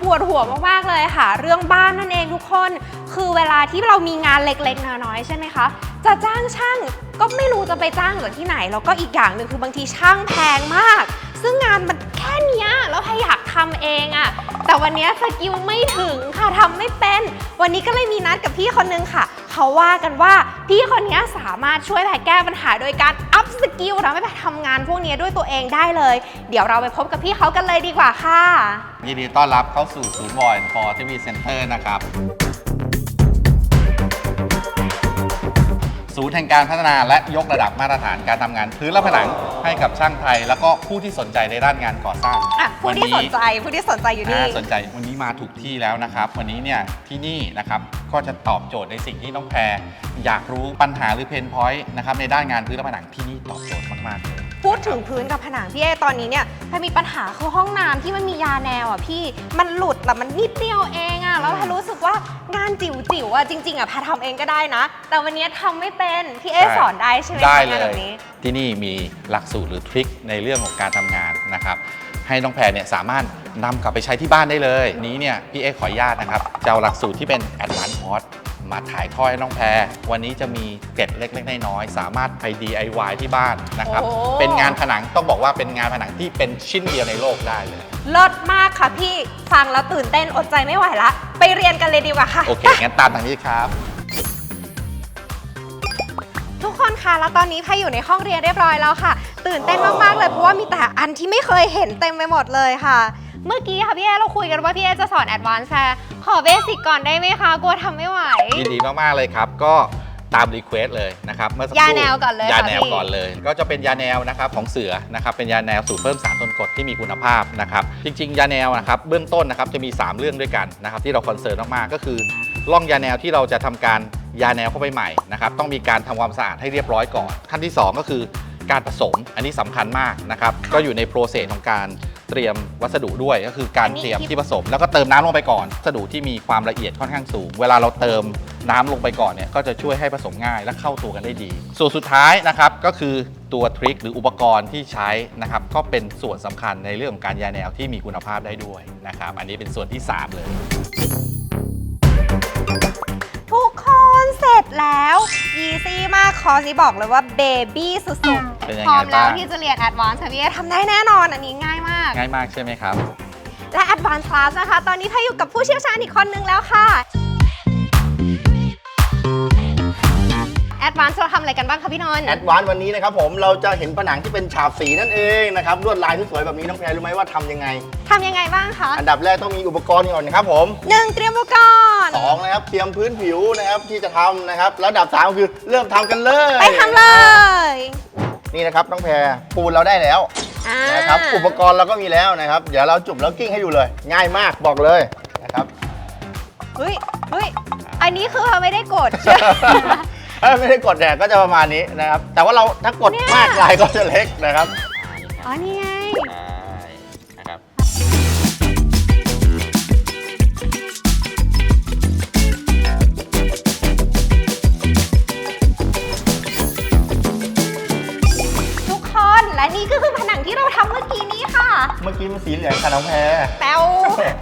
ปวดหัวมากๆเลยค่ะ เรื่องบ้านนั่นเองทุกคน คือเวลาที่เรามีงานเล็กๆน้อยๆใช่ไหมคะจะจ้างช่างก็ไม่รู้จะไปจ้างจากที่ไหนแล้วก็อีกอย่างหนึ่งคือบางทีช่างแพงมาก ซึ่งงานมันแค่นี้แล้วแพรอยากทำเองอะแต่วันนี้สกิลไม่ถึงค่ะทำไม่เป็น วันนี้ก็เลยมีนัดกับพี่คนนึงค่ะ เขาว่ากันว่าพี่คนนี้สามารถช่วยแพรแก้ปัญหาโดยการอัพสกิลทำให้แพรทำงาน พวกเนี้ยด้วยตัวเองได้เลย เดี๋ยวเราไปพบกับพี่เขากันเลยดีกว่าค่ะยินดีต้อนรับเข้าสู่ศูนย์บอยฟอร์ทีวีเซ็นเตอร์นะครับ ศูนย์แห่งการพัฒนาและยกระดับมาตรฐานการทำงานพื้นและผนังให้กับช่างไทย แล้วก็ผู้ที่สนใจในด้านงานก่อสร้างอะผู้ที่วัสนใจผู้ที่สนใจอยู่นี่อ่าสนใจวันนี้มาถูกที่แล้วนะครับ วันนี้เนี่ยที่นี่นะครับก็จะตอบโจทย์ในสิ่งที่น้องแพรอยากรู้ปัญหาหรือเพนพอยต์นะครับในด้านงานพื้นและผนังที่นี่ตอบโจทย์มากๆเลย พูดถึงพื้นกับผนังพี่เอตอนนี้เนี่ยแพรมีปัญหาคือห้องน้ำที่มันมียาแนวอะพี่มันหลุดแต่มันนิดเดียวเองอะแล้วแพรรู้สึกว่างานจิ๋วๆอะจริงๆอะแพรทำเองก็ได้นะ แต่วันนี้ทำไม่เป็นพี่เอใช่ สอนได้ใช่ไหมได้คะเลงานแบย บนี้ ที่นี่มีหลักสูตรหรือทริคในเรื่องของการทำงานนะครับ ให้น้องแพรเนี่ยสามารถนำกลับไปใช้ที่บ้านได้เลย นี้เนี่ยพี่เอกขออนุญาตนะครับจะเอาหลักสูตรที่เป็น Advanced Course มาถ่ายทอดให้น้องแพร วันนี้จะมีเกร็ดเล็กๆน้อยๆสามารถไป DIY ที่บ้านนะครับ โอ้ เป็นงานผนังต้องบอกว่าเป็นงานผนังที่เป็นชิ้นเดียวในโลกได้เลย เลิศมากค่ะพี่ ฟังแล้วตื่นเต้นอดใจไม่ไหวละ ไปเรียนกันเลยดีกว่าค่ะ โอเค งั้นตามทางนี้ครับ ทุกคนคะแล้วตอนนี้แพรอยู่ในห้องเรียนเรียบร้อยแล้วค่ะ ตื่นเต้นมากๆเลยเพราะว่ามีแต่อันที่ไม่เคยเห็นเต็มไปหมดเลยค่ะ เมื่อกี้ค่ะพี่เอเราคุยกันว่าพี่เอจะสอนแอดวานซ์แพรขอเบสิกก่อนได้ไหมคะกลัวทำไม่ไหว ยินดีมากๆเลยครับ ก็ตามรีเควสเลยนะครับเมื่อสักครู่ยาแนวก่อนเลยยาค่ะแนวพี่ ก่อนเลย ก็จะเป็นยาแนวนะครับของเสือนะครับเป็นยาแนวสูตรเพิ่มสารทนกรดที่มีคุณภาพนะครับจริง ๆ ยาแนวนะครับเบื้องต้นนะครับจะมี 3 เรื่องด้วยกันนะครับที่เราคอนเซิร์นมากๆก็คือร่องยาแนวที่เราจะทำการยาแนวเข้าไปใหม่นะครับต้องมีการทำความสะอาดให้เรียบร้อยก่อนขั้นที่2ก็คือ การผสมอันนี้สำคัญมากนะครับก็อยู่ในโปรเซสของการ เตรียมวัสดุด้วยก็คือการอันนี้เตรียมที่ที่ผสม แล้วก็เติมน้ำลงไปก่อนวัสดุที่มีความละเอียดค่อนข้างสูง เวลาเราเติมน้ำลงไปก่อนเนี่ยก็จะช่วยให้ผสมง่ายและเข้าตัวกันได้ดี ส่วนสุดท้ายนะครับก็คือตัวทริคหรืออุปกรณ์ที่ใช้นะครับก็เป็นส่วนสำคัญในเรื่องของการยาแนวที่มีคุณภาพได้ด้วยนะครับอันนี้เป็นส่วนที่ 3 เลย แล้ว อีซี่มากคอร์สนี้บอกเลยว่าเบบี้สุดเป็นยังๆพไงร้อมแล้วบ้างที่จะเรียนแอดวานซ์ค่ะพี่เอทำได้แน่นอนอันนี้ง่ายมาก ง่ายมากใช่ไหมครับ และ Advanced Class นะคะ ตอนนี้พาอยู่กับผู้เชี่ยวชาญอีกคนนึงแล้วค่ะ Advanced เราทำอะไรกันบ้างคะพี่นนท์แอดวานซ์วันนี้นะครับผมเราจะเห็นผนังที่เป็นฉาบสีนั่นเองนะครับลวดลายที่สวยแบบนี้น้องแพรรู้ไหมว่าทำยังไง ทำยังไงบ้างคะอันดับแรกต้องมีอุปกรณ์ก่อนนะครับผมหนึ่งเตรียมอุปกรณ์สองนะครับเตรียมพื้นผิวนะครับที่จะทำนะครับแล้วอันดับสามก็คือเริ่มทำกันเลยไปทำเลยนี่นะครับน้องแพรปูนเราได้แล้วอ่านะครับอุปกรณ์เราก็มีแล้วนะครับเดี๋ยวเราจุ่มแล้วกิ้งให้ดูเลย ง่ายมากบอกเลยนะครับ เฮ้ยเฮ้ยอันนี้คือไม่ได้กด ถ้าไม่ได้กดแดดก็จะประมาณนี้นะครับ แต่ว่าเราถ้ากดมากลายก็จะเล็กนะครับอ๋อนี่ไงนะครับทุกคนและนี่ก็คือผนังที่เราทำเมื่อกี้ ค่ะเมื่อกี้มันสีเหลืองค่ะน้องแพรแป๊ว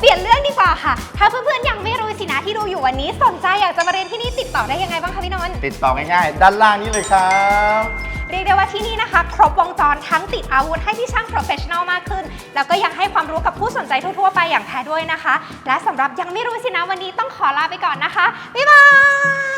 เปลี่ยนเรื่องดีกว่าค่ะ ถ้าเพื่อนๆยังไม่รู้สินะที่ดูอยู่วันนี้สนใจอยากจะมาเรียนที่นี่ติดต่อได้ยังไงบ้างคะพี่นนท์ติดต่อง่ายๆ ด้านล่างนี้เลยครับ เรียกได้ว่าที่นี่นะคะ ครบวงจรทั้งติดอาวุธให้ที่ช่างโปรเฟชชั่นอลมากขึ้น แล้วก็ยังให้ความรู้กับผู้สนใจทั่วๆไปอย่างแท้ด้วยนะคะ และสำหรับยังไม่รู้สินะวันนี้ต้องขอลาไปก่อนนะคะบ๊ายบาย